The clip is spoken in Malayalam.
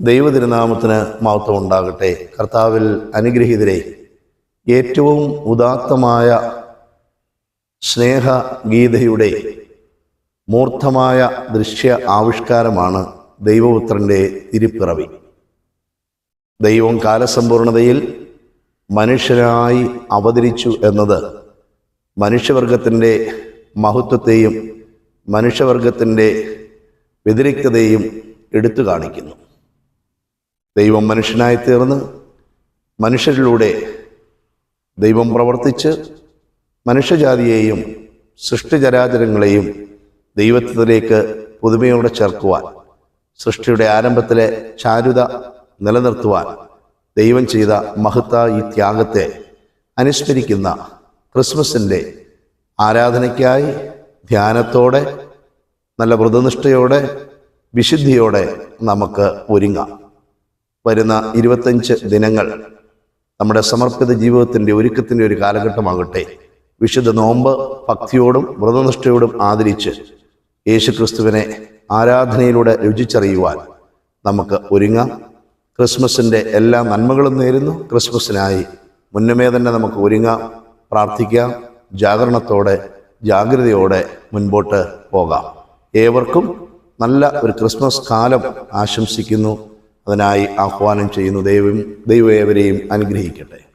ദൈവതിരുനാമത്തിന് മഹത്വം ഉണ്ടാകട്ടെ കർത്താവിൽ അനുഗ്രഹീതരെ ഏറ്റവും ഉദാത്തമായ സ്നേഹഗീതയുടെ മൂർത്തമായ ദൃശ്യ ആവിഷ്കാരമാണ് ദൈവപുത്രന്റെ തിരുപ്പിറവി. ദൈവം കാലസമ്പൂർണതയിൽ മനുഷ്യനായി അവതരിച്ചു എന്നത് മനുഷ്യവർഗത്തിന്റെ മഹത്വത്തെയും മനുഷ്യവർഗത്തിന്റെ വ്യതിരിക്തതയും എടുത്തു കാണിക്കുന്നു. ദൈവം മനുഷ്യനായി തീർന്ന് മനുഷ്യരിലൂടെ ദൈവം പ്രവർത്തിച്ച് മനുഷ്യജാതിയെയും സൃഷ്ടിചരാചരങ്ങളെയും ദൈവത്തിലേക്ക് പുതുമയോടെ ചേർക്കുവാൻ സൃഷ്ടിയുടെ ആരംഭത്തിലെ ചാരുത നിലനിർത്തുവാൻ ദൈവം ചെയ്ത മഹത്ത ഈ ത്യാഗത്തെ അനുസ്മരിക്കുന്ന ക്രിസ്മസിന്റെ ആരാധനയ്ക്കായി ധ്യാനത്തോടെ നല്ല വ്രതനിഷ്ഠയോടെ വിശുദ്ധിയോടെ നമുക്ക് ഒരുങ്ങാം. വരുന്ന ഇരുപത്തഞ്ച് ദിനങ്ങൾ നമ്മുടെ സമർപ്പിത ജീവിതത്തിന്റെ ഒരുക്കത്തിന്റെ ഒരു കാലഘട്ടമാകട്ടെ. വിശുദ്ധ നോമ്പ് ഭക്തിയോടും വ്രതനിഷ്ഠയോടും ആദരിച്ച് യേശുക്രിസ്തുവിനെ ആരാധനയിലൂടെ രുചിച്ചറിയുവാൻ നമുക്ക് ഒരുങ്ങാം. ക്രിസ്മസിന്റെ എല്ലാ നന്മകളും നേരുന്നു. ക്രിസ്മസിനായി മുന്നമേ തന്നെ നമുക്ക് ഒരുങ്ങാം. പ്രാർത്ഥിക്കാം. ജാഗരണത്തോടെ ജാഗ്രതയോടെ മുൻപോട്ട് പോകാം. ഏവർക്കും നല്ല ഒരു ക്രിസ്മസ് കാലം ആശംസിക്കുന്നു. അതിനായി ആഹ്വാനം ചെയ്യുന്നു ദൈവം ദൈവം ഏവരെയും അനുഗ്രഹിക്കട്ടെ.